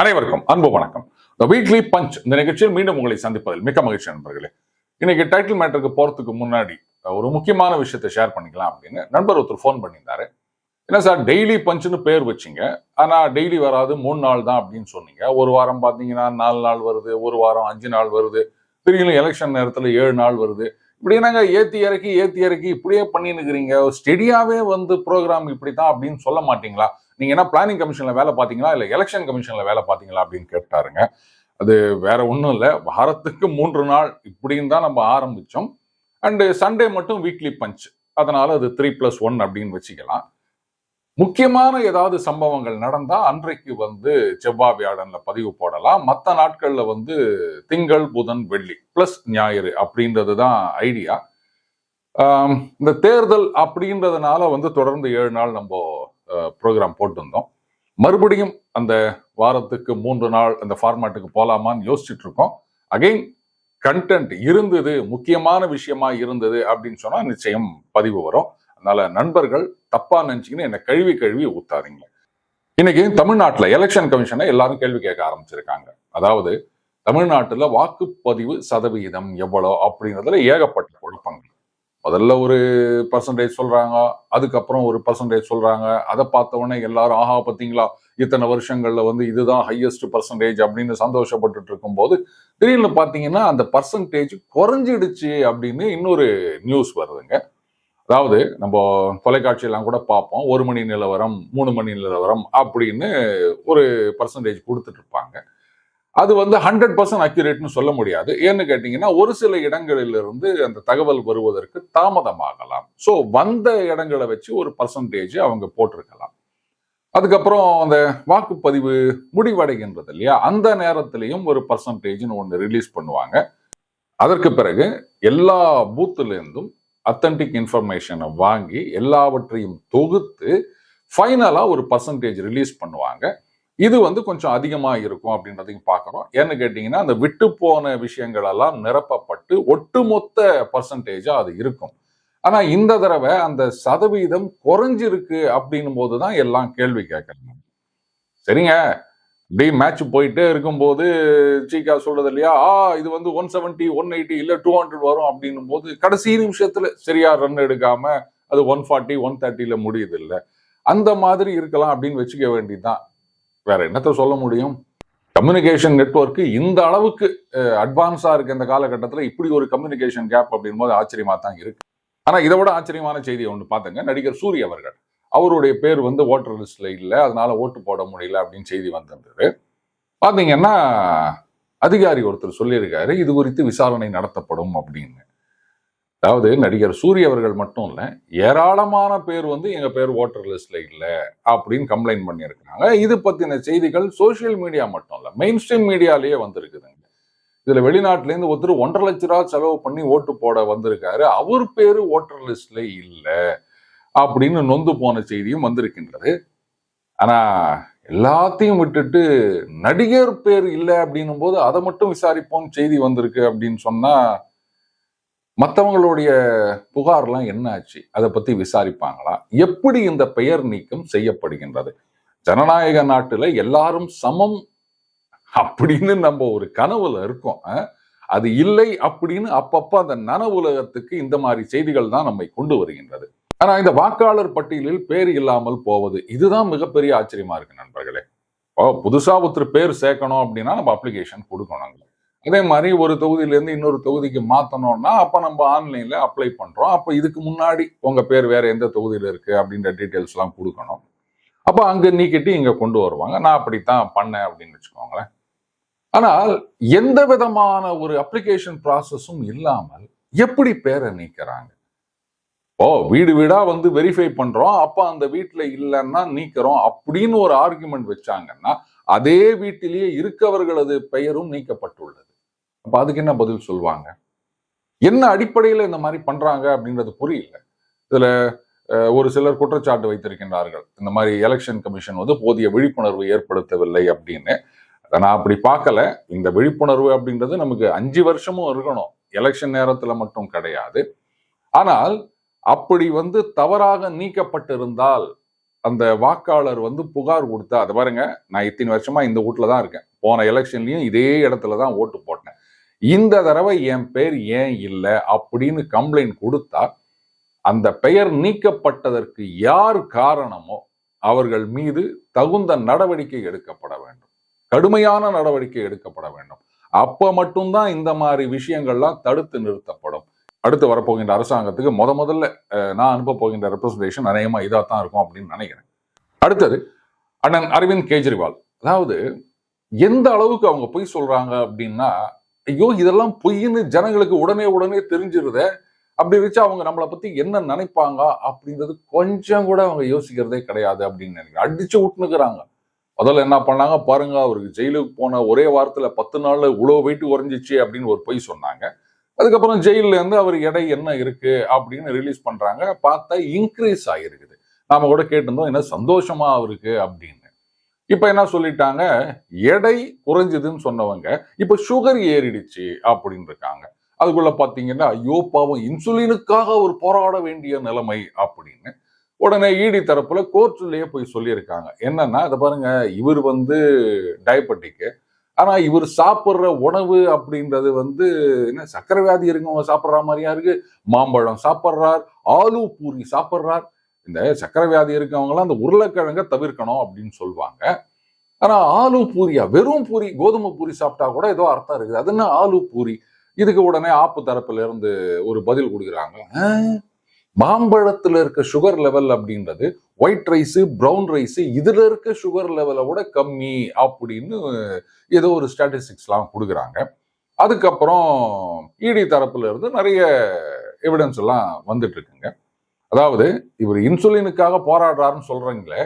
அனைவருக்கும் அன்பு வணக்கம். வீக்லி பஞ்ச் இந்த நிகழ்ச்சியில் மீண்டும் உங்களை சந்திப்பதில் மிக்க மகிழ்ச்சி நண்பர்களே. இன்னைக்கு டைட்டில் மேட்டருக்கு போறதுக்கு முன்னாடி ஒரு முக்கியமான விஷயத்தை ஷேர் பண்ணிக்கலாம் அப்படின்னு நண்பர் ஒருத்தர் ஃபோன் பண்ணியிருந்தாரு. என்ன சார் டெய்லி பஞ்சுன்னு பேர் வச்சிங்க. ஆனா டெய்லி வராது மூணு நாள் தான் அப்படின்னு சொன்னீங்க. ஒரு வாரம் பார்த்தீங்கன்னா நாலு நாள் வருது ஒரு வாரம் அஞ்சு நாள் வருது. திடீர்னு எலெக்ஷன் நேரத்தில் ஏழு நாள் வருது. இப்படி நாங்க ஏத்தி இறக்கி ஏத்தி இறக்கி இப்படியே பண்ணினுக்கிறீங்க ஸ்டெடியாவே வந்து ப்ரோக்ராம் இப்படி தான் அப்படின்னு சொல்ல மாட்டீங்களா? நீங்க என்ன பிளானிங் கமிஷன்ல வேலை பார்த்தீங்களா? இல்ல எலெக்ஷன் கமிஷன்ல வேலை பார்த்தீங்களா? அப்படின்னு கேட்டாருங்க. அது வேற ஒன்றும் இல்லை. வாரத்துக்கு மூன்று நாள் இப்படின்னு தான் நம்ம ஆரம்பிச்சோம். அண்டு சண்டே மட்டும் வீக்லி பஞ்ச் அதனால அது த்ரீ பிளஸ் ஒன் அப்படின்னு வச்சுக்கலாம். முக்கியமான ஏதாவது சம்பவங்கள் நடந்தால் அன்றைக்கு வந்து செவ்வாய் வியாழனில் பதிவு போடலாம். மற்ற நாட்களில் வந்து திங்கள் புதன் வெள்ளி ப்ளஸ் ஞாயிறு அப்படின்றது தான் ஐடியா இந்த தேர்தல் அப்படின்றதுனால வந்து தொடர்ந்து ஏழு நாள் நம்ம ப்ரோக்ராம் போட்டிருந்தோம். மறுபடியும் அந்த வாரத்துக்கு மூன்று நாள் அந்த ஃபார்மேட்டுக்கு போகலாமான்னு யோசிச்சுட்டு இருக்கோம். அகைன் கண்டென்ட் இருந்தது முக்கியமான விஷயமா இருந்தது அப்படின்னு சொன்னால் நிச்சயம் பதிவு வரும். அதனால நண்பர்கள் தப்பா நினைச்சிக்கின்னு என்னை கழுவி கழுவி ஊத்தாதீங்க. இன்னைக்கு தமிழ்நாட்டில் எலெக்ஷன் கமிஷனை எல்லாரும் கேள்வி கேட்க ஆரம்பிச்சிருக்காங்க. அதாவது தமிழ்நாட்டில் வாக்குப்பதிவு சதவிகிதம் எவ்வளோ அப்படிங்கிறதுல ஏகப்பட்ட குழப்பங்கள். முதல்ல ஒரு பர்சன்டேஜ் சொல்றாங்க அதுக்கப்புறம் ஒரு பர்சன்டேஜ் சொல்றாங்க. அதை பார்த்த உடனே எல்லாரும் ஆஹா பார்த்தீங்களா? இத்தனை வருஷங்கள்ல வந்து இதுதான் ஹையஸ்ட் பர்சன்டேஜ் அப்படின்னு சந்தோஷப்பட்டுட்டு இருக்கும்போது திடீர்னு பார்த்தீங்கன்னா அந்த பர்சன்டேஜ் குறைஞ்சிடுச்சு அப்படின்னு இன்னொரு நியூஸ் வருதுங்க. அதாவது நம்ம தொலைக்காட்சியெல்லாம் கூட பார்ப்போம். ஒரு மணி நிலவரம் மூணு மணி நிலவரம் அப்படின்னு ஒரு பர்சன்டேஜ் கொடுத்துட்டு இருப்பாங்க அது வந்து ஹண்ட்ரட் பர்சன்ட் அக்யூரேட்னு சொல்ல முடியாது. ஏன்னு கேட்டிங்கன்னா ஒரு சில இடங்களிலிருந்து அந்த தகவல் வருவதற்கு தாமதமாகலாம். ஸோ வந்த இடங்களை வச்சு ஒரு பர்சன்டேஜ் அவங்க போட்டிருக்கலாம். அதுக்கப்புறம் அந்த வாக்குப்பதிவு முடிவடைகின்றது இல்லையா? அந்த நேரத்திலையும் ஒரு பர்சன்டேஜ்னு ஒன்று ரிலீஸ் பண்ணுவாங்க. அதற்கு பிறகு எல்லா பூத்துலேருந்தும் அத்தன்டிக் இன்ஃபர்மேஷனை வாங்கி எல்லாவற்றையும் தொகுத்து ஃபைனலாக ஒரு பர்சன்டேஜ் ரிலீஸ் பண்ணுவாங்க. இது வந்து கொஞ்சம் அதிகமாக இருக்கும் அப்படின்றதையும் பார்க்குறோம். ஏன்னு கேட்டிங்கன்னா அந்த விட்டு போன விஷயங்களெல்லாம் நிரப்பப்பட்டு ஒட்டுமொத்த பர்சன்டேஜாக அது இருக்கும். ஆனால் இந்த தடவை அந்த சதவீதம் குறைஞ்சிருக்கு அப்படின்னும் போது தான் எல்லாம் கேள்வி கேட்குறாங்க சரிங்க? இப்படி மேட்ச் போயிட்டே இருக்கும்போது சீக்கா சொல்றது இல்லையா? ஆ இது வந்து ஒன் செவன்ட்டி ஒன் எயிட்டி இல்லை டூ ஹண்ட்ரட் வரும் அப்படின்னும் போது கடைசி நிமிஷத்துல சரியா ரன் எடுக்காம அது ஒன் ஃபார்ட்டி ஒன் தேர்ட்டியில முடியுது இல்லை. அந்த மாதிரி இருக்கலாம் அப்படின்னு வச்சுக்க வேண்டியதுதான். வேற என்னத்த சொல்ல முடியும்? கம்யூனிகேஷன் நெட்ஒர்க் இந்த அளவுக்கு அட்வான்ஸா இருக்கு இந்த காலகட்டத்தில். இப்படி ஒரு கம்யூனிகேஷன் கேப் அப்படின் போது ஆச்சரியமா தான் இருக்கு. ஆனா இதை விட ஆச்சரியமான செய்தி ஒன்று பார்த்தங்க நடிகர் சூரிய அவர்கள். அவருடைய பேர் வந்து ஓட்டர் லிஸ்ட்டில் இல்லை. அதனால் ஓட்டு போட முடியல அப்படின்னு செய்தி வந்திருந்தது. பார்த்தீங்கன்னா அதிகாரி ஒருத்தர் சொல்லியிருக்காரு இது குறித்து விசாரணை நடத்தப்படும் அப்படின்னு. அதாவது நடிகர் சூரிய அவர்கள் மட்டும் இல்லை ஏராளமான பேர் வந்து எங்கள் பேர் ஓட்டர் லிஸ்ட்டில் இல்லை அப்படின்னு கம்ப்ளைண்ட் பண்ணியிருக்கிறாங்க. இது பற்றின செய்திகள் சோசியல் மீடியா மட்டும் இல்லை மெயின் ஸ்ட்ரீம் மீடியாலேயே வந்திருக்குதுங்க. இதில் வெளிநாட்டிலேருந்து ஒருத்தர் ஒன்றரை லட்ச ரூபா செலவு பண்ணி ஓட்டு போட வந்திருக்காரு. அவர் பேர் ஓட்டர் லிஸ்ட்டில் இல்லை. அப்படின்னு நொந்து போன செய்தியும் வந்திருக்கின்றது. ஆனா எல்லாத்தையும் விட்டுட்டு நடிகர் பேர் இல்லை அப்படின்னும் போது அதை மட்டும் விசாரிப்போம் செய்தி வந்திருக்கு அப்படின்னு சொன்னா மற்றவங்களுடைய புகார்லாம் என்ன ஆச்சு? அதை பத்தி விசாரிப்பாங்களா? எப்படி இந்த பெயர் நீக்கம் செய்யப்படுகின்றது? ஜனநாயக நாட்டுல எல்லாரும் சமம் அப்படின்னு நம்ம ஒரு கனவுல இருக்கோம். அது இல்லை அப்படின்னு அப்பப்போ அந்த நன உலகத்துக்கு இந்த மாதிரி செய்திகள் தான் நம்மை கொண்டு வருகின்றது. ஆனா இந்த வாக்காளர் பட்டியலில் பேர் இல்லாமல் போவது இதுதான் மிகப்பெரிய ஆச்சரியமா இருக்கு நண்பர்களே. புதுசா ஒருத்தர் பேர் சேர்க்கணும் அப்படின்னா நம்ம அப்ளிகேஷன் கொடுக்கணும் அதே மாதிரி ஒரு தொகுதியிலேருந்து இன்னொரு தொகுதிக்கு மாற்றணும்னா அப்போ நம்ம ஆன்லைனில் அப்ளை பண்ணுறோம் அப்போ இதுக்கு முன்னாடி உங்கள் பேர் வேறு எந்த தொகுதியில் இருக்குது அப்படின்ற டீட்டெயில்ஸ்லாம் கொடுக்கணும். அப்போ அங்கே நீக்கிட்டு இங்கே கொண்டு வருவாங்க. நான் அப்படித்தான் பண்ணேன் அப்படின்னு வச்சுக்கோங்களேன். ஆனால் எந்த விதமான ஒரு அப்ளிகேஷன் ப்ராசஸும் இல்லாமல் எப்படி பேரை நீக்கிறாங்க? ஓ வீடு வீடாக வந்து வெரிஃபை பண்றோம். அப்போ அந்த வீட்டில் இல்லைன்னா நீக்கிறோம் அப்படின்னு ஒரு ஆர்குமெண்ட் வச்சாங்கன்னா அதே வீட்டிலேயே இருக்கவர்களது பெயரும் நீக்கப்பட்டுள்ளது. அப்போ அதுக்கு என்ன பதில் சொல்லுவாங்க என்ன அடிப்படையில் இந்த மாதிரி பண்றாங்க அப்படின்றது புரியல. இதுல ஒரு சிலர் குற்றச்சாட்டு வைத்திருக்கின்றார்கள். இந்த மாதிரி எலெக்ஷன் கமிஷன் வந்து போதிய விழிப்புணர்வு ஏற்படுத்தவில்லை அப்படின்னு. நான் அப்படி பார்க்கல. இந்த விழிப்புணர்வு அப்படின்றது நமக்கு அஞ்சு வருஷமும் இருக்கணும். எலெக்ஷன் நேரத்தில் மட்டும் கிடையாது. ஆனால் அப்படி வந்து தவறாக நீக்கப்பட்டிருந்தால் அந்த வாக்காளர் வந்து புகார் கொடுத்தா அதை பாருங்க நான் இத்தனை வருஷமா இந்த வீட்டில் தான் இருக்கேன். போன எலெக்ஷன்லையும் இதே இடத்துல தான் ஓட்டு போட்டேன். இந்த தடவை என் பேர் ஏன் இல்லை அப்படின்னு கம்ப்ளைண்ட் கொடுத்தா அந்த பெயர் நீக்கப்பட்டதற்கு யார் காரணமோ அவர்கள் மீது தகுந்த நடவடிக்கை எடுக்கப்பட வேண்டும். கடுமையான நடவடிக்கை எடுக்கப்பட வேண்டும். அப்ப மட்டும்தான் இந்த மாதிரி விஷயங்கள்லாம் தடுத்து நிறுத்தப்படும். அடுத்து வரப்போகின்ற அரசாங்கத்துக்கு முத முதல்ல நான் அனுப்ப போகின்ற ரெப்ரஸன்டேஷன் அநேகமாக இதாக தான் இருக்கும் அப்படின்னு நினைக்கிறேன். அடுத்தது அண்ணன் அரவிந்த் கெஜ்ரிவால். அதாவது எந்த அளவுக்கு அவங்க பொய் சொல்றாங்க அப்படின்னா ஐயோ இதெல்லாம் பொய்ன்னு ஜனங்களுக்கு உடனே உடனே தெரிஞ்சிருத அப்படி வச்சு அவங்க நம்மளை பத்தி என்ன நினைப்பாங்க அப்படின்றது கொஞ்சம் கூட அவங்க யோசிக்கிறதே கிடையாது அப்படின்னு நினைக்கிறேன். அடிச்சு விட்டுனுக்குறாங்க முதல்ல என்ன பண்ணாங்க? பாருங்க அவருக்கு ஜெயிலுக்கு போன ஒரே வாரத்தில் பத்து நாளில் இவ்வளோ வெயிட் குறைஞ்சிச்சு அப்படின்னு ஒரு பொய் சொன்னாங்க. அதுக்கப்புறம் ஜெயில்ல இருந்து அவர் எடை என்ன இருக்கு அப்படின்னு ரிலீஸ் பண்றாங்க. பார்த்தா இன்க்ரீஸ் ஆகிருக்குது நாம கூட கேட்டிருந்தோம் என்ன சந்தோஷமா இருக்குது அப்படின்னு. இப்போ என்ன சொல்லிட்டாங்க? எடை குறைஞ்சதுன்னு சொன்னவங்க இப்போ சுகர் ஏறிடுச்சு அப்படின்னு இருக்காங்க. அதுக்குள்ள பார்த்தீங்கன்னா ஐயோ பாவம் இன்சுலினுக்காக அவர் போராட வேண்டிய நிலைமை அப்படின்னு. உடனே இடி தரப்புல கோர்ட்லேயே போய் சொல்லியிருக்காங்க. என்னன்னா அதை பாருங்க இவர் வந்து டயபெட்டிக்கு ஆனா இவர் சாப்பிட்ற உணவு அப்படின்றது வந்து என்ன சக்கரை வியாதி இருக்கவங்க சாப்பிட்ற மாதிரியா இருக்கு. மாம்பழம் சாப்பிட்றார் ஆலு பூரி சாப்பிட்றார். இந்த சக்கரை வியாதி இருக்கவங்களாம் அந்த உருளைக்கிழங்க தவிர்க்கணும் அப்படின்னு சொல்லுவாங்க ஆனா ஆலு பூரியா? வெறும் பூரி கோதுமை பூரி சாப்பிட்டா கூட ஏதோ அர்த்தம் இருக்குது. அது என்ன ஆலு பூரி? இதுக்கு உடனே ஆப்பு தரப்புல இருந்து ஒரு பதில் கொடுக்குறாங்க. மாம்பழத்தில் இருக்க சுகர் லெவல் அப்படின்றது ஒயிட் ரைஸு ப்ரௌன் ரைஸு இதில் இருக்க சுகர் லெவலை விட கம்மி அப்படின்னு ஏதோ ஒரு ஸ்டாட்டிஸ்டிக்ஸ்லாம் கொடுக்குறாங்க. அதுக்கப்புறம் இடி தரப்புல இருந்து நிறைய எவிடன்ஸ் எல்லாம் வந்துட்டு இருக்குங்க. அதாவது இவர் இன்சுலினுக்காக போராடுறாருன்னு சொல்றீங்களே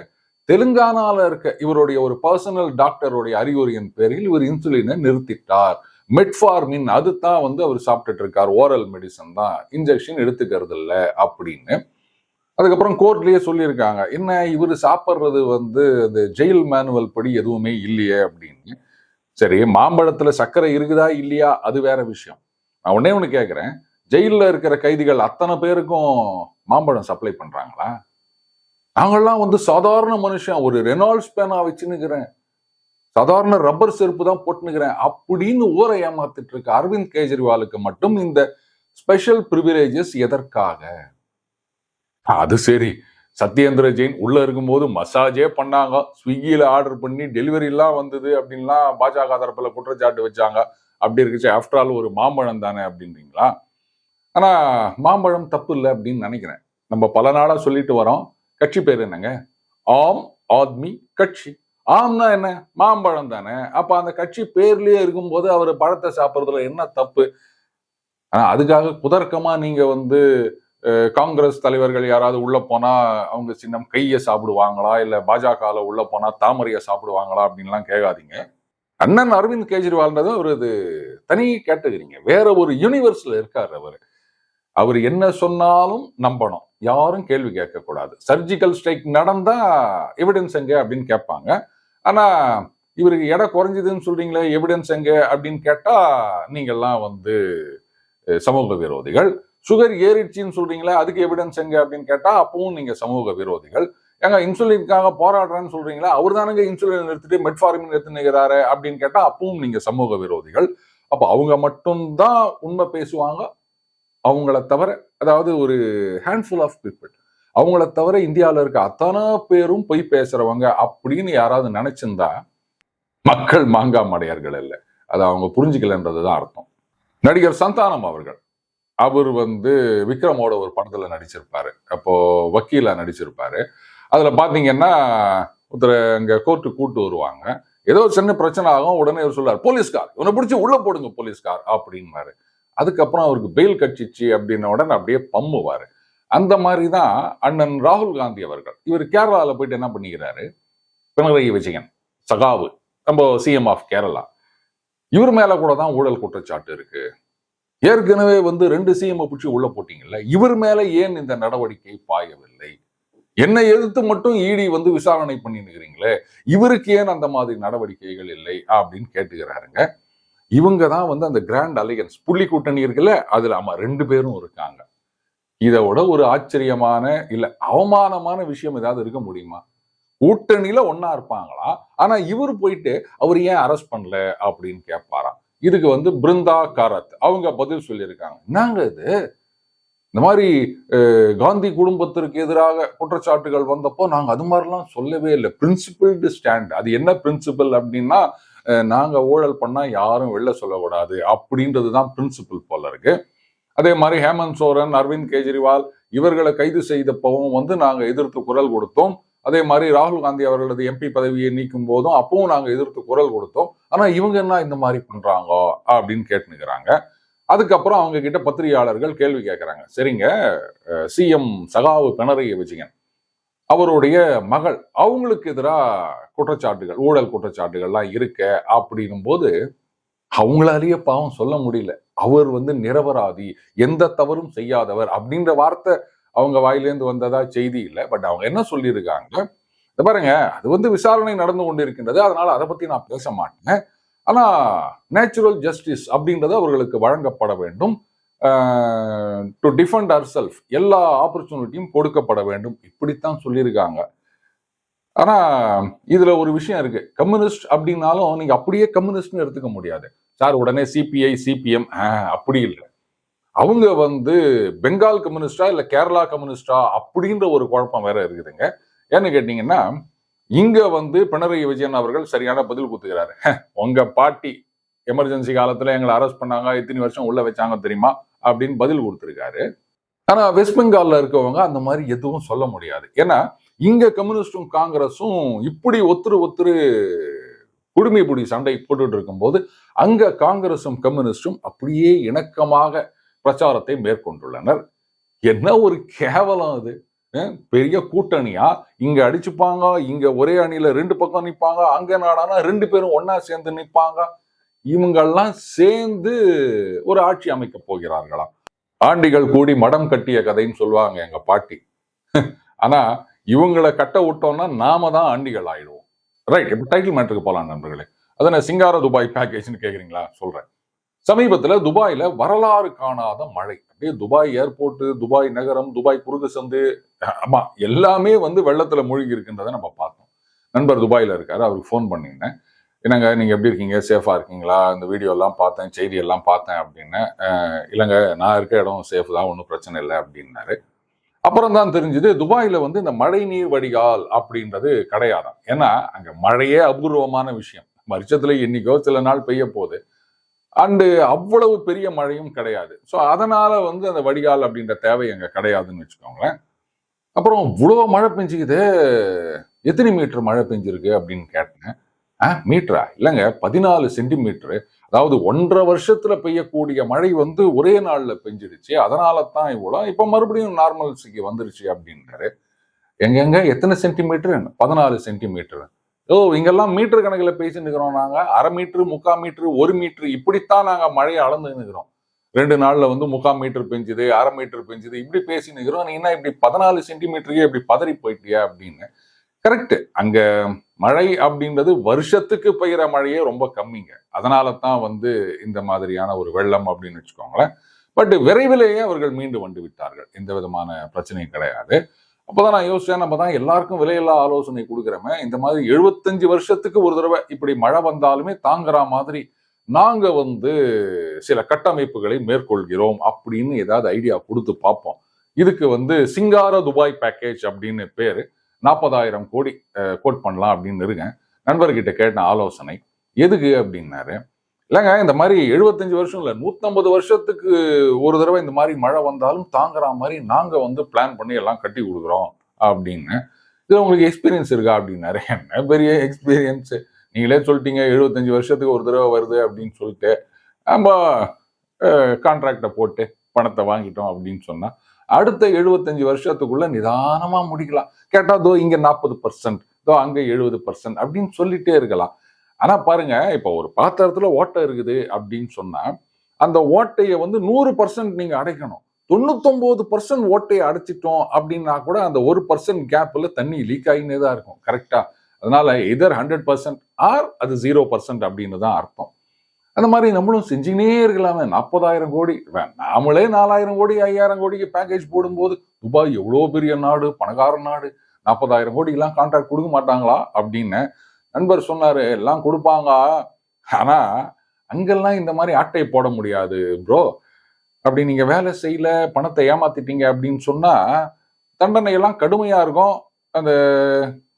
தெலுங்கானால இருக்க இவருடைய ஒரு பர்சனல் டாக்டருடைய அறிவுரையின் பேரில் இவர் இன்சுலினை நிறுத்திட்டார். மெட்ஃபார்மின் அதுதான் வந்து அவர் சாப்பிட்டுட்டு இருக்கார் ஓரல் மெடிசன் தான். இன்ஜெக்ஷன் எடுத்துக்கிறது இல்லை அப்படின்னு. அதுக்கப்புறம் கோர்ட்லேயே சொல்லியிருக்காங்க. என்ன இவர் சாப்பிட்றது வந்து அந்த ஜெயில் மேனுவல் படி எதுவுமே இல்லையே அப்படின்னு. சரி மாம்பழத்தில் சர்க்கரை இருக்குதா இல்லையா? அது வேற விஷயம். நான் உடனே ஒன்று கேட்குறேன் ஜெயிலில் இருக்கிற கைதிகள் அத்தனை பேருக்கும் மாம்பழம் சப்ளை பண்ணுறாங்களா நாங்கள்லாம் வந்து சாதாரண மனுஷன். ஒரு ரெனால்ட்ஸ் பேனா வச்சுன்னுக்கிறேன். சாதாரண ரப்பர் செருப்பு தான் போட்டுனுக்கிறேன் அப்படின்னு ஊரை ஏமாத்திட்டு இருக்க அரவிந்த் கெஜ்ரிவாலுக்கு மட்டும் இந்த ஸ்பெஷல் ப்ரிவிலேஜஸ் எதற்காக? அது சரி சத்யேந்திர ஜெயின் உள்ள இருக்கும்போது மசாஜே பண்ணாங்க. ஸ்விக்கியில ஆர்டர் பண்ணி டெலிவரி எல்லாம் வந்தது அப்படின்லாம் பாஜக தரப்புல குற்றச்சாட்டு வச்சாங்க. அப்படி இருக்குச்சு. ஆஃப்டர் ஆல் ஒரு மாம்பழம் தானே அப்படின்றீங்களா? ஆனா மாம்பழம் தப்பு இல்லை அப்படின்னு நினைக்கிறேன். நம்ம பல நாளா சொல்லிட்டு வரோம். கட்சி பேர் என்னங்க? ஆம் ஆத்மி கட்சி. ஆம்னா என்ன? மாம்பழம் தானே. அப்ப அந்த கட்சி பேர்லயே இருக்கும்போது அவர் பழத்தை சாப்பிட்றதுல என்ன தப்பு? ஆனா அதுக்காக குதர்க்கமா நீங்க வந்து காங்கிரஸ் தலைவர்கள் யாராவது உள்ள போனா அவங்க சின்னம் கையை சாப்பிடுவாங்களா? இல்ல பாஜகல உள்ள போனா தாமரையை சாப்பிடுவாங்களா? அப்படின்லாம் கேட்காதீங்க. அண்ணன் அரவிந்த் கெஜ்ரிவால்ன்றது ஒரு இது தனி கேட்டகரிங்க. வேற ஒரு யூனிவர்ஸ்ல இருக்காரு அவர். அவர் என்ன சொன்னாலும் நம்பணும். யாரும் கேள்வி கேட்கக்கூடாது. சர்ஜிக்கல் ஸ்ட்ரைக் நடந்தா எவிடன்ஸ் எங்க அப்படின்னு கேட்பாங்க. ஆனால் இவருக்கு எடை குறைஞ்சதுன்னு சொல்றீங்களே எவிடன்ஸ் எங்க? அப்படின்னு கேட்டா நீங்கள்லாம் வந்து சமூக விரோதிகள். சுகர் ஏறிடுச்சின்னு சொல்றீங்களே அதுக்கு எவிடன்ஸ் எங்க? அப்படின்னு கேட்டா அப்பவும் நீங்க சமூக விரோதிகள். ஏங்க இன்சுலினுக்காக போராடுறேன்னு சொல்றீங்களா அவர் தானுங்க இன்சுலின் நிறுத்திட்டு மெட்ஃபார்மின் நிறுத்தினுகிறாரு அப்படின்னு கேட்டா அப்பவும் நீங்க சமூக விரோதிகள். அப்போ அவங்க மட்டும்தான் உண்மை பேசுவாங்க. அவங்கள தவிர அதாவது ஒரு ஹேண்ட்ஃபுல் ஆஃப் பீப்புள் அவங்கள தவிர இந்தியாவில் இருக்க அத்தனை பேரும் பொய் பேசுறவங்க அப்படின்னு யாராவது நினைச்சிருந்தா மக்கள் மாங்கா மடையர்கள் இல்லை. அதை அவங்க புரிஞ்சுக்கலன்றதுதான் அர்த்தம். நடிகர் சந்தானம் அவர்கள். அவர் வந்து விக்ரமோட ஒரு படத்தில் நடிச்சிருப்பாரு. அப்போ வக்கீலா நடிச்சிருப்பாரு. அதில் பார்த்தீங்கன்னா ஒருத்தர் இங்கே கோர்ட்டு கூட்டு வருவாங்க. ஏதோ ஒரு சின்ன பிரச்சனை ஆகும் உடனே அவர் சொல்றாரு போலீஸ்கார் இவனை பிடிச்சி உள்ள போடுங்க போலீஸ்கார் அப்படின்னாரு அதுக்கப்புறம் அவருக்கு பெயில் கட்சிச்சு அப்படின்ன உடனே அப்படியே பம்முவாரு. அந்த மாதிரி தான் அண்ணன் ராகுல் காந்தி அவர்கள். இவர் கேரளால போயிட்டு என்ன பண்ணிக்கிறாரு? பினராயி விஜயன் சகாவு நம்ம சிஎம் ஆஃப் கேரளா. இவர் மேல கூட தான் ஊழல் குற்றச்சாட்டு இருக்கு. ஏற்கனவே வந்து ரெண்டு சிஎம் பிடிச்சி உள்ள போட்டீங்கல்ல இவர் மேல ஏன் இந்த நடவடிக்கை பாயவில்லை? என்னை எதிர்த்து மட்டும் இடி வந்து விசாரணை பண்ணிருக்கிறீங்களே இவருக்கு ஏன் அந்த மாதிரி நடவடிக்கைகள் இல்லை அப்படின்னு கேட்டுக்கிறாருங்க. இவங்க தான் வந்து அந்த கிராண்ட் அலையன்ஸ் புள்ளி கூட்டணி இருக்குல்ல அதுல ஆமா ரெண்டு பேரும் இருக்காங்க. இதை விட ஒரு ஆச்சரியமான இல்லை அவமானமான விஷயம் ஏதாவது இருக்க முடியுமா? கூட்டணியில ஒன்னா இருப்பாங்களா? ஆனா இவர் போயிட்டு அவர் ஏன் அரெஸ்ட் பண்ணல அப்படின்னு கேட்பாராம். இதுக்கு வந்து பிருந்தா காரத் அவங்க பதில் சொல்லியிருக்காங்க. என்னங்க இது? இந்த மாதிரி காந்தி குடும்பத்திற்கு எதிராக குற்றச்சாட்டுகள் வந்தப்போ நாங்க அது மாதிரிலாம் சொல்லவே இல்லை. பிரின்சிபிள்டு ஸ்டாண்ட் அது என்ன பிரின்சிபல் அப்படின்னா நாங்கள் நாங்க ஊழல் பண்ணா யாரும் வெளில சொல்லக்கூடாது அப்படின்றது தான் பிரின்சிபல் போல இருக்கு. அதே மாதிரி ஹேமந்த் சோரன் அரவிந்த் கெஜ்ரிவால் இவர்களை கைது செய்தப்பவும் வந்து நாங்க எதிர்த்து குரல் கொடுத்தோம். அதே மாதிரி ராகுல் காந்தி அவர்களது எம்பி பதவியை நீக்கும் போதும் அப்பவும் நாங்க எதிர்த்து குரல் கொடுத்தோம். ஆனா இவங்க என்ன இந்த மாதிரி பண்ணுறாங்க அப்படின்னு கேட்டுனுக்கிறாங்க அதுக்கப்புறம் அவங்க கிட்ட பத்திரிகையாளர்கள் கேள்வி கேட்கறாங்க சரிங்க சிஎம் சகாவு பினரைய விஜயன் அவருடைய மகள் அவங்களுக்கு எதிராக குற்றச்சாட்டுகள் ஊழல் குற்றச்சாட்டுகள்லாம் இருக்க அப்படின்னும் போது அவங்களாலேயே பாவம் சொல்ல முடியல. அவர் வந்து நிரபராதி எந்த தவறும் செய்யாதவர் அப்படின்ற வார்த்தை அவங்க வாயிலேருந்து வந்ததா செய்தி இல்லை. பட் அவங்க என்ன சொல்லியிருக்காங்க? இந்த பாருங்க அது வந்து விசாரணை நடந்து கொண்டிருக்கின்றது. அதனால அதை பத்தி நான் பேச மாட்டேன். ஆனா நேச்சுரல் ஜஸ்டிஸ் அப்படின்றது அவர்களுக்கு வழங்கப்பட வேண்டும். டு டிஃபெண்ட் அர் செல்ஃப் எல்லா ஆப்பர்ச்சுனிட்டியும் கொடுக்கப்பட வேண்டும். இப்படித்தான் சொல்லியிருக்காங்க. ஆனா இதுல ஒரு விஷயம் இருக்கு. கம்யூனிஸ்ட் அப்படின்னாலும் நீங்க அப்படியே கம்யூனிஸ்ட்னு எடுத்துக்க முடியாது. சார் உடனே சிபிஐ சிபிஎம் அப்படி இல்லை. அவங்க வந்து பெங்கால் கம்யூனிஸ்டா இல்ல கேரளா கம்யூனிஸ்டா அப்படின்ற ஒரு குழப்பம் வேற இருக்குதுங்க. ஏன்னு கேட்டீங்கன்னா இங்க வந்து பினராயி விஜயன் அவர்கள் சரியான பதில் குத்துக்கிறாரு உங்க பாட்டி எமர்ஜென்சி காலத்துல எங்களை அரெஸ்ட் பண்ணாங்க இத்தனை வருஷம் உள்ள வச்சாங்க தெரியுமா? அப்படின்னு பதில் கொடுத்துருக்காரு. ஆனா வெஸ்ட் பெங்கால்ல இருக்கவங்க அந்த மாதிரி எதுவும் சொல்ல முடியாது. ஏன்னா இங்க கம்யூனிஸ்டும் காங்கிரஸும் இப்படி ஒத்துரு ஒத்துரு குடுமி புடி சண்டை போட்டுட்டு இருக்கும்போது அங்க காங்கிரஸும் கம்யூனிஸ்டும் அப்படியே இணக்கமாக பிரச்சாரத்தை மேற்கொண்டுள்ளனர். என்ன ஒரு கேவலம் அது? பெரிய கூட்டணியா? இங்க அடிச்சுப்பாங்க இங்க ஒரே அணியில ரெண்டு பக்கம் நிற்பாங்க அங்க நாடானா ரெண்டு பேரும் ஒன்னா சேர்ந்து நிற்பாங்க இவங்கெல்லாம் சேர்ந்து ஒரு ஆட்சி அமைக்க போகிறார்களாம். ஆண்டிகள் கூடி மடம் கட்டிய கதைன்னு சொல்லுவாங்க எங்க பாட்டி. ஆனா இவங்களை கட்ட விட்டோம்னா நாம தான் ஆண்டிகள் ஆயிடுவோம். ரைட் இப்போ டைட்டில் மேட்டருக்கு போகலாம் நண்பர்களே. அதான் நான் சிங்கார துபாய் பேக்கேஜ்னு கேட்குறீங்களா சொல்றேன். சமீபத்துல துபாயில் வரலாறு காணாத மழை. அப்படியே துபாய் ஏர்போர்ட்டு துபாய் நகரம் துபாய் குறுக்கு சந்து ஆமாம் எல்லாமே வந்து வெள்ளத்துல மூழ்கி இருக்கின்றதை நம்ம பார்த்தோம். நண்பர் துபாயில இருக்காரு அவருக்கு ஃபோன் பண்ணியிருந்தேன். என்னங்க நீங்க எப்படி இருக்கீங்க? சேஃபாக இருக்கீங்களா? இந்த வீடியோ எல்லாம் பார்த்தேன் செய்தியெல்லாம் பார்த்தேன் அப்படின்னு. இல்லைங்க நான் இருக்க இடம் சேஃப் தான் ஒன்றும் பிரச்சனை இல்லை அப்படின்னாரு. அப்புறம் தான் தெரிஞ்சது துபாயில் வந்து இந்த மழை நீர் வடிகால் அப்படின்றது கிடையாதான் ஏன்னா அங்கே மழையே அபூர்வமான விஷயம். வருஷத்துல என்னைக்கோ சில நாள் பெய்ய போகுது. அண்டு அவ்வளவு பெரிய மழையும் கிடையாது. ஸோ அதனால வந்து அந்த வடிகால் அப்படின்ற தேவை அங்கே கிடையாதுன்னு வச்சுக்கோங்களேன். அப்புறம் இவ்வளோ மழை பெஞ்சுக்குது. எத்தனை மீட்டர் மழை பெஞ்சிருக்கு அப்படின்னு கேட்டேன். ஆ மீட்டரா இல்லைங்க பதினாலு சென்டிமீட்டரு அதாவது ஒன்றரை வருஷத்துல பெய்யக்கூடிய மழை வந்து ஒரே நாள்ல பெஞ்சிருச்சு அதனால தான் இவ்வளோ. இப்போ மறுபடியும் நார்மல்ஸுக்கு வந்துருச்சு அப்படின்றாரு. எங்கெங்க? எத்தனை சென்டிமீட்டர் பதினாலு சென்டிமீட்டர் ஓ இங்கெல்லாம் மீட்டர் கணக்கில் பேசிட்டு இருக்கிறோம் நாங்க. அரை மீட்ரு முக்கால் மீட்ரு ஒரு மீட்ரு இப்படித்தான் நாங்க மழையை அளந்து நிற்கிறோம் ரெண்டு நாள்ல வந்து முக்கால் மீட்டர் பெஞ்சுது அரை மீட்டர் பெஞ்சுது. இப்படி பேசி நிற்கிறோம் நீ என்ன இப்படி பதினாலு சென்டிமீட்டருக்கே இப்படி பதறி போயிட்டியா அப்படின்னு கரெக்டு அங்கே மழை அப்படின்றது வருஷத்துக்கு பெய்கிற மழையே ரொம்ப கம்மிங்க. அதனால தான் வந்து இந்த மாதிரியான ஒரு வெள்ளம் அப்படின்னு வச்சுக்கோங்களேன். பட் விரைவிலேயே அவர்கள் மீண்டு வந்து விட்டார்கள். எந்த விதமான பிரச்சனையும் கிடையாது. அப்போதான் நான் யோசிச்சேன் நம்ம தான் எல்லாருக்கும் விலையில்லா ஆலோசனை கொடுக்குறோமே. இந்த மாதிரி எழுபத்தஞ்சு வருஷத்துக்கு ஒரு தடவை இப்படி மழை வந்தாலுமே தாங்குற மாதிரி நாங்க வந்து சில கட்டமைப்புகளை மேற்கொள்கிறோம் அப்படின்னு ஏதாவது ஐடியா கொடுத்து பார்ப்போம். இதுக்கு வந்து சிங்கார துபாய் பேக்கேஜ் அப்படின்னு பேரு. நாற்பதாயிரம் கோடி கோட் பண்ணலாம் அப்படின்னு இருக்கேன். நண்பர்கிட்ட கேட்ட ஆலோசனை எதுக்கு அப்படின்னாரு இல்லைங்க இந்த மாதிரி எழுபத்தஞ்சு வருஷம் இல்லை நூற்றம்பது வருஷத்துக்கு ஒரு தடவை இந்த மாதிரி மழை வந்தாலும் தாங்குற மாதிரி நாங்கள் வந்து பிளான் பண்ணி எல்லாம் கட்டி கொடுக்குறோம் அப்படின்னு. இதில் உங்களுக்கு எக்ஸ்பீரியன்ஸ் இருக்கா அப்படின்னாரு. என்ன பெரிய எக்ஸ்பீரியன்ஸு நீங்களே சொல்லிட்டீங்க எழுபத்தஞ்சு வருஷத்துக்கு ஒரு தடவை வருது அப்படின்னு சொல்லிட்டு. நம்ம கான்ட்ராக்டை போட்டு பணத்தை வாங்கிட்டோம் அப்படின்னு சொன்னால் அடுத்த எழுபத்தஞ்சு வருஷத்துக்குள்ள நிதானமா முடிக்கலாம். கேட்டா தோ இங்க நாற்பது பர்சன்ட் தோ அங்க எழுபது பர்சன்ட் அப்படின்னு சொல்லிட்டே இருக்கலாம். ஆனா பாருங்க இப்ப ஒரு பாத்திரத்துல ஓட்டை இருக்குது அப்படின்னு சொன்னா அந்த ஓட்டையை வந்து நூறு பர்சன்ட் நீங்க அடைக்கணும். தொண்ணூத்தொன்பது பர்சன்ட் ஓட்டையை அடைச்சிட்டோம் அப்படின்னா கூட அந்த ஒரு பர்சன்ட் கேப்ல தண்ணி லீக் ஆகினே தான் இருக்கும் கரெக்டா அதனால இதர் ஹண்ட்ரட் பர்சன்ட் ஆர் அது ஜீரோ பர்சன்ட் அப்படின்னு தான் அர்த்தம். அந்த மாதிரி நம்மளும் செஞ்சுக்கினே இருக்கலாமே. நாற்பதாயிரம் கோடி நாமளே நாலாயிரம் கோடி ஐயாயிரம் கோடிக்கு பேக்கேஜ் போடும்போது துபாய் எவ்வளோ பெரிய நாடு பணக்கார நாடு நாற்பதாயிரம் கோடி கான்ட்ராக்ட் கொடுக்க மாட்டாங்களா? அப்படின்னு நண்பர் சொன்னார் எல்லாம் கொடுப்பாங்க. ஆனால் அங்கெல்லாம் இந்த மாதிரி ஆட்டையை போட முடியாது ப்ரோ அப்படி நீங்கள் வேலை செய்யல பணத்தை ஏமாத்திட்டீங்க அப்படின்னு சொன்னால் தண்டனையெல்லாம் கடுமையாக இருக்கும். அந்த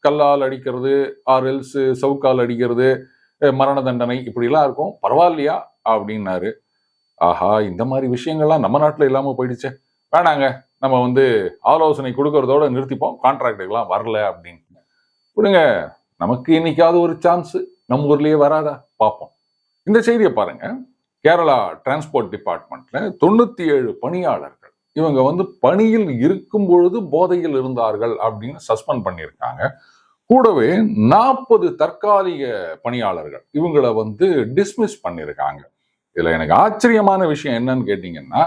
கல்லால் அடிக்கிறது ஆர்எல்ஸு சவுக்கால் அடிக்கிறது மரண தண்டனை இப்படிலாம் இருக்கும். பரவாயில்லையா? அப்படின்னாரு. ஆஹா இந்த மாதிரி விஷயங்கள்லாம் நம்ம நாட்டில் இல்லாம போயிடுச்சே. வேணாங்க. நம்ம வந்து ஆலோசனை கொடுக்கறதோட நிறுத்திப்போம். கான்ட்ராக்டுக்கெல்லாம் வரல அப்படின்னு. விடுங்க. நமக்கு இன்னைக்காவது ஒரு சான்ஸ் நம்ம ஊர்லயே வராதா? பார்ப்போம். இந்த செய்தியை பாருங்க. கேரளா டிரான்ஸ்போர்ட் டிபார்ட்மெண்ட்ல தொண்ணூத்தி ஏழு பணியாளர்கள் இவங்க வந்து பணியில் இருக்கும் பொழுது போதையில் இருந்தார்கள் அப்படின்னு சஸ்பெண்ட் பண்ணியிருக்காங்க. கூடவே நாற்பது தற்காலிக பணியாளர்கள் இவங்கள வந்து டிஸ்மிஸ் பண்ணியிருக்காங்க. இதுல எனக்கு ஆச்சரியமான விஷயம் என்னன்னு கேட்டீங்கன்னா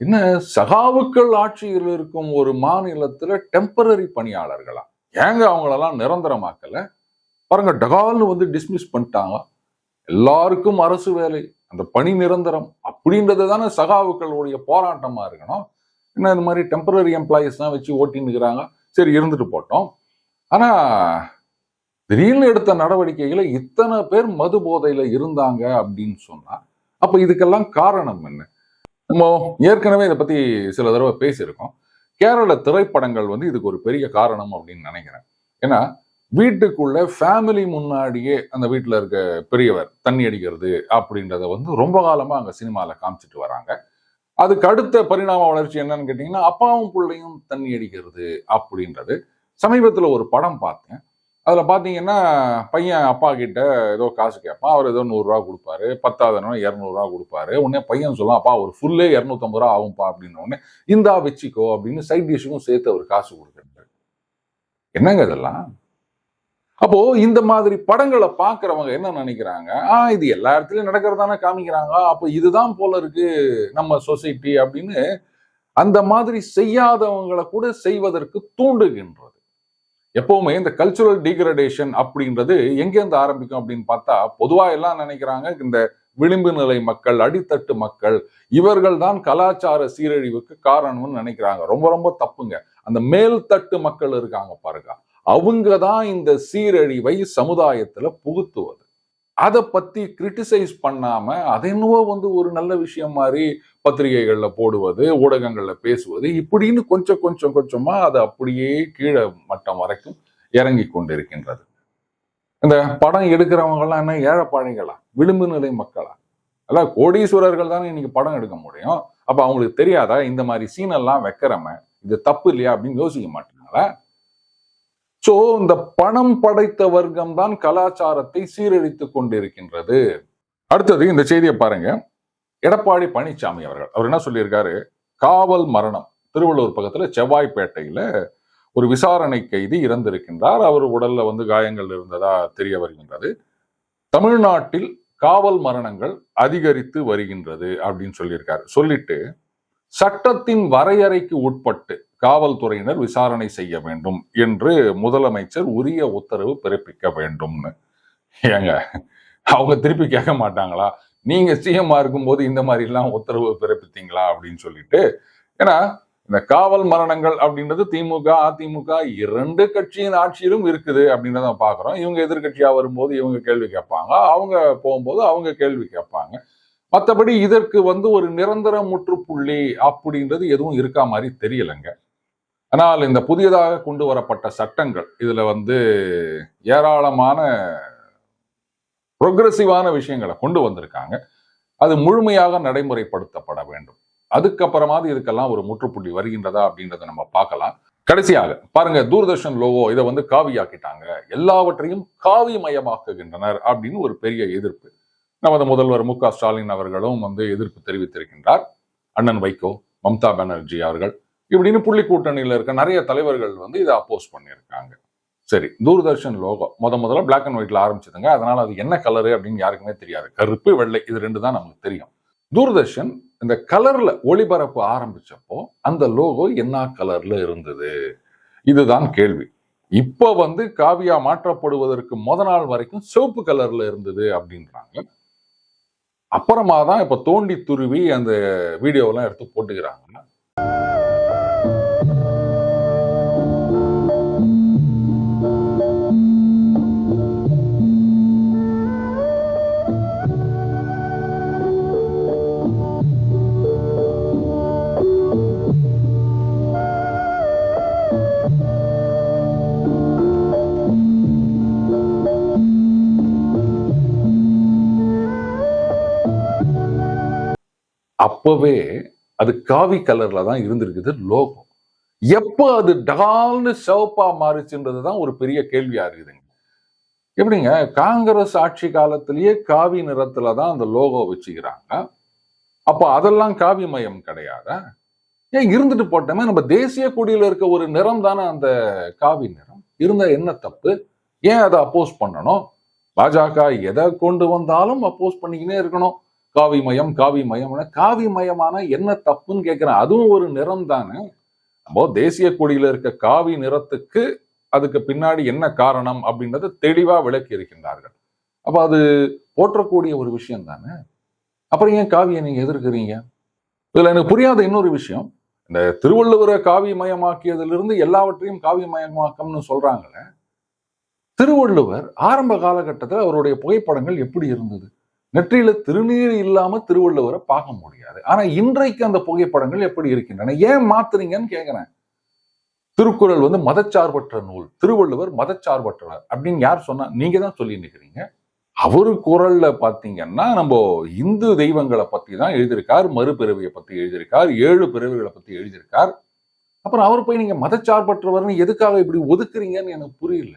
என்ன சகாவுக்கள் ஆட்சியில் இருக்கும் ஒரு மாநிலத்துல டெம்பரரி பணியாளர்களா? ஏங்க அவங்களெல்லாம் நிரந்தரமாக்கல? பாருங்க டகால்னு வந்து டிஸ்மிஸ் பண்ணிட்டாங்க எல்லாருக்கும் அரசு வேலை அந்த பணி நிரந்தரம் அப்படின்றது தானே சகாவுக்களுடைய போராட்டமா இருக்கணும்? என்ன இந்த மாதிரி டெம்பரரி எம்ப்ளாயிஸ் தான் வச்சு ஓட்டின்னு இருக்கிறாங்க சரி இருந்துட்டு போட்டோம். ஆனா திடீர்னு எடுத்த நடவடிக்கைகளை இத்தனை பேர் மது போதையில இருந்தாங்க அப்படின்னு சொன்னா அப்ப இதுக்கெல்லாம் காரணம் என்ன? நம்ம ஏற்கனவே இதை பத்தி சில தடவை பேசியிருக்கோம். கேரள திரைப்படங்கள் வந்து இதுக்கு ஒரு பெரிய காரணம் அப்படின்னு நினைக்கிறேன். ஏன்னா வீட்டுக்குள்ள ஃபேமிலி முன்னாடியே அந்த வீட்டில் இருக்க பெரியவர் தண்ணி அடிக்கிறது அப்படின்றத வந்து ரொம்ப காலமா அங்க சினிமாவில் காமிச்சிட்டு வராங்க. அதுக்கு அடுத்த பரிணாம வளர்ச்சி என்னன்னு கேட்டிங்கன்னா அப்பாவும் பிள்ளையும் தண்ணி அடிக்கிறது அப்படின்றது. சமீபத்தில் ஒரு படம் பார்த்தேன். அதில் பார்த்தீங்கன்னா பையன் அப்பா கிட்ட ஏதோ காசு கேட்பான் அவர் ஏதோ நூறுரூவா கொடுப்பாரு. பத்தாவதுனா இரநூறுவா கொடுப்பாரு. உடனே பையன் சொல்லலாம் அப்பா ஒரு ஃபுல்லே இரநூத்தம்பது ரூபா ஆகும்ப்பா அப்படின்னு உடனே இந்தா வச்சுக்கோ அப்படின்னு சைட் டிஷ்ஷுக்கும் சேர்த்து அவர் காசு கொடுக்குறாரு. என்னங்க இதெல்லாம்? அப்போ இந்த மாதிரி படங்களை பார்க்குறவங்க என்ன நினைக்கிறாங்க? ஆ இது எல்லா இடத்துலையும் நடக்கிறதானே காமிக்கிறாங்க. அப்போ இதுதான் போல இருக்கு நம்ம சொசைட்டி அப்படின்னு அந்த மாதிரி செய்யாதவங்களை கூட செய்வதற்கு தூண்டுகின்றது. எப்பவுமே இந்த கல்ச்சுரல் டீக்ரடேஷன் அப்படின்றது எங்கேருந்து ஆரம்பிக்கும் அப்படின்னு பார்த்தா பொதுவா எல்லாம் நினைக்கிறாங்க இந்த விளிம்பு நிலை மக்கள் அடித்தட்டு மக்கள் இவர்கள் தான் கலாச்சார சீரழிவுக்கு காரணம்னு நினைக்கிறாங்க. ரொம்ப ரொம்ப தப்புங்க. அந்த மேல்தட்டு மக்கள் இருக்காங்க பாருங்க. அவங்க தான் இந்த சீரழிவை சமுதாயத்துல புகுத்துவது. அதை பத்தி கிரிட்டிசைஸ் பண்ணாம அது என்னவோ வந்து ஒரு நல்ல விஷயம் மாதிரி பத்திரிகைகள்ல போடுவது ஊடகங்கள்ல பேசுவது இப்படின்னு கொஞ்சம் கொஞ்சம் கொஞ்சமா அது அப்படியே கீழே மட்டம் வரைக்கும் இறங்கி கொண்டிருக்கின்றது. இந்த படம் எடுக்கிறவங்க எல்லாம் என்ன ஏழைப்பாழைகளா? விளிம்பு நிலை மக்களா? அல்ல கோடீஸ்வரர்கள் தானே இன்னைக்கு படம் எடுக்க முடியும். அப்ப அவங்களுக்கு தெரியாதா? இந்த மாதிரி சீனெல்லாம் வைக்கிறவன் இது தப்பு இல்லையா? அப்படின்னு யோசிக்க மாட்டாங்களா சோ இந்த பணம் படைத்த வர்க்கம் தான் கலாச்சாரத்தை சீரழித்துக் கொண்டிருக்கின்றது. அடுத்தது இந்த செய்தியை பாருங்க. எடப்பாடி பழனிசாமி அவர்கள். அவர் என்ன சொல்லியிருக்காரு? காவல் மரணம். திருவள்ளூர் பக்கத்தில் செவ்வாய்ப்பேட்டையில் ஒரு விசாரணை கைதி இறந்திருக்கின்றார். அவர் உடல்ல வந்து காயங்கள் இருந்ததா தெரிய வருகின்றது. தமிழ்நாட்டில் காவல் மரணங்கள் அதிகரித்து வருகின்றது அப்படின்னு சொல்லியிருக்காரு. சொல்லிட்டு சட்டத்தின் வரையறைக்கு உட்பட்டு காவல்துறையினர் விசாரணை செய்ய வேண்டும் என்று முதலமைச்சர் உரிய உத்தரவு பிறப்பிக்க வேண்டும்னு. ஏங்க அவங்க திருப்பி கேட்க மாட்டாங்களா? நீங்க சிஎம்மா இருக்கும்போது இந்த மாதிரி எல்லாம் உத்தரவு பிறப்பித்தீங்களா அப்படின்னு சொல்லிட்டு ஏன்னா இந்த காவல் மரணங்கள் அப்படின்றது திமுக அதிமுக இரண்டு கட்சியின் ஆட்சியிலும் இருக்குது அப்படின்றத பாக்குறோம் இவங்க எதிர்கட்சியா வரும்போது இவங்க கேள்வி கேட்பாங்க. அவங்க போகும்போது அவங்க கேள்வி கேட்பாங்க. மற்றபடி இதற்கு வந்து ஒரு நிரந்தர முற்றுப்புள்ளி அப்படின்றது எதுவும் இருக்கா மாதிரி தெரியலைங்க. ஆனால் இந்த புதியதாக கொண்டு வரப்பட்ட சட்டங்கள் இதுல வந்து ஏராளமான ப்ரொக்ரெசிவான விஷயங்களை கொண்டு வந்திருக்காங்க. அது முழுமையாக நடைமுறைப்படுத்தப்பட வேண்டும். அதுக்கப்புறமாவது இதுக்கெல்லாம் ஒரு முற்றுப்புள்ளி வருகின்றதா அப்படின்றத நம்ம பார்க்கலாம். கடைசியாக பாருங்க தூர்தர்ஷன் லோகோ இதை வந்து காவியாக்கிட்டாங்க. எல்லாவற்றையும் காவிமயமாக்குகின்றனர் அப்படின்னு ஒரு பெரிய எதிர்ப்பு. நமது முதல்வர் மு க ஸ்டாலின் அவர்களும் வந்து எதிர்ப்பு தெரிவித்திருக்கின்றார். அண்ணன் வைகோ மம்தா பானர்ஜி அவர்கள் இப்படின்னு புள்ளி கூட்டணியில இருக்க நிறைய தலைவர்கள் வந்து இதை அப்போஸ் பண்ணியிருக்காங்க. சரி தூர்தர்ஷன் லோகோ முத முதல்ல பிளாக் அண்ட் ஒயிட்ல ஆரம்பிச்சதுங்க. அதனால அது என்ன கலரு அப்படின்னு யாருக்குமே தெரியாது. கருப்பு வெள்ளை இது ரெண்டு தான் நமக்கு தெரியும். தூர்தர்ஷன் இந்த கலர்ல ஒளிபரப்பு ஆரம்பிச்சப்போ அந்த லோகோ என்ன கலர்ல இருந்தது? இதுதான் கேள்வி. இப்போ வந்து காவியா மாற்றப்படுவதற்கு முத நாள் வரைக்கும் சிவப்பு கலர்ல இருந்தது அப்படின்றாங்க. அப்புறமா தான் இப்போ தோண்டி துருவி அந்த வீடியோவெல்லாம் எடுத்து போட்டுக்கிறாங்க. அப்போவே அது காவி கலரில் தான் இருந்திருக்குது லோகோ. எப்போ அது டால்னு சிவப்பா மாறுச்சுன்றது தான் ஒரு பெரிய கேள்வியாக இருக்குதுங்க எப்படிங்க? காங்கிரஸ் ஆட்சி காலத்திலேயே காவி நிறத்துல தான் அந்த லோகோ வச்சுக்கிறாங்க. அப்போ அதெல்லாம் காவி மயம் கிடையாதா? ஏன் இருந்துட்டு போட்டோமே? நம்ம தேசிய கொடியில இருக்க ஒரு நிறம் தானே அந்த காவி நிறம். இருந்தால் என்ன தப்பு? ஏன் அதை அப்போஸ் பண்ணணும்? பாஜக எதை கொண்டு வந்தாலும் அப்போஸ் பண்ணிக்கினே இருக்கணும். காவி மயம் காவி மயம்னா காவி மயமான என்ன தப்புன்னு கேட்கிறேன் அதுவும் ஒரு நிறம் தானே. அப்போ தேசிய கொடியில இருக்க காவி நிறத்துக்கு அதுக்கு பின்னாடி என்ன காரணம் அப்படின்றத தெளிவா விளக்கி இருக்கின்றார்கள். அப்போ அது போற்றக்கூடிய ஒரு விஷயம் தானே. அப்புறம் ஏன் காவியை நீங்க எதிர்க்கிறீங்க? இதுல எனக்கு புரியாத இன்னொரு விஷயம். இந்த திருவள்ளுவரை காவி மயமாக்கியதிலிருந்து எல்லாவற்றையும் காவி மயமாக்கம்னு திருவள்ளுவர் ஆரம்ப காலகட்டத்தில் அவருடைய புகைப்படங்கள் எப்படி இருந்தது? நெற்றியில திருநீர் இல்லாம திருவள்ளுவரை பார்க்க முடியாது. ஆனா இன்றைக்கு அந்த புகைப்படங்கள் எப்படி இருக்கின்றன? ஏன் மாத்துறீங்கன்னு கேக்குறேன். திருக்குறள் வந்து மதச்சார்பற்ற நூல். திருவள்ளுவர் மதச்சார்பற்றவர் அப்படின்னு யார் சொன்னா நீங்க தான் சொல்லி நிற்கிறீங்க அவரு குரல்ல பாத்தீங்கன்னா நம்ம இந்து தெய்வங்களை பத்தி தான் எழுதியிருக்கார் மறுபிறவியை பத்தி எழுதியிருக்கார் ஏழு பிறவிகளை பத்தி எழுதியிருக்கார். அப்புறம் அவர் போய் நீங்க மதச்சார்பற்றவர்னு எதுக்காக இப்படி ஒதுக்குறீங்கன்னு எனக்கு புரியல.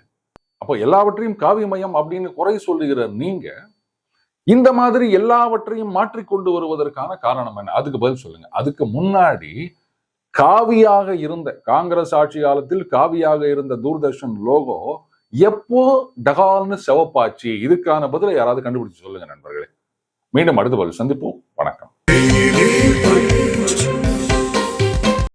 அப்போ எல்லாவற்றையும் காவிமயம் அப்படின்னு குறை சொல்லுகிற நீங்க இந்த மாதிரி எல்லாவற்றையும் மாற்றி கொண்டு வருவதற்கான காரணம் என்ன? அதுக்கு பதில் சொல்லுங்க. அதுக்கு முன்னாடி காவியாக இருந்த காங்கிரஸ் ஆட்சி காலத்தில் காவியாக இருந்த தூர்தர்ஷன் லோகோ எப்போ டகால்னு செவப்பாச்சு? இதுக்கான பதிலை யாராவது கண்டுபிடிச்சு சொல்லுங்க நண்பர்களே. மீண்டும் அடுத்த பதில் சந்திப்போம். வணக்கம்.